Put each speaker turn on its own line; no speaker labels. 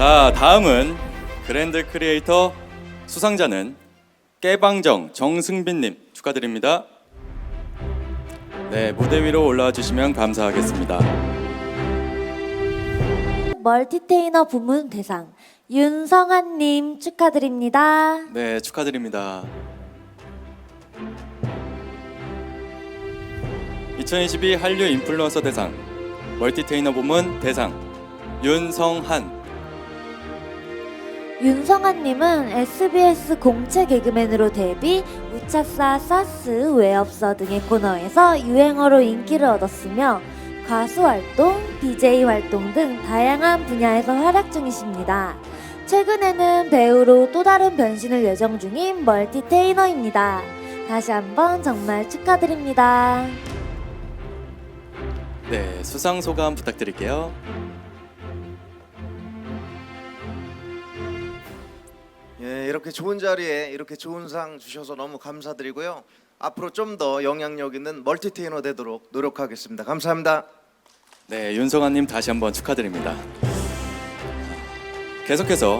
자, 다음은 그랜드 크리에이터 수상자는 깨방정 정승빈님 축하드립니다. 네, 무대 위로 올라와 주시면 감사하겠습니다.
멀티테이너 부문 대상 윤성한님 축하드립니다.
네, 축하드립니다. 2022 한류 인플루언서 대상 멀티테이너 부문 대상 윤성한
윤성한님은 SBS 공채 개그맨으로 데뷔, 우차싸, 사스, 외업서 등의 코너에서 유행어로 인기를 얻었으며 가수 활동, DJ 활동 등 다양한 분야에서 활약 중이십니다. 최근에는 배우로 또 다른 변신을 예정 중인 멀티테이너입니다. 다시 한번 정말 축하드립니다.
네, 수상 소감 부탁드릴게요.
예, 이렇게 좋은 자리에 이렇게 좋은 상 주셔서 너무 감사드리고요. 앞으로 좀 더 영향력 있는 멀티테이너 되도록 노력하겠습니다. 감사합니다.
네, 윤성환님 다시 한번 축하드립니다. 계속해서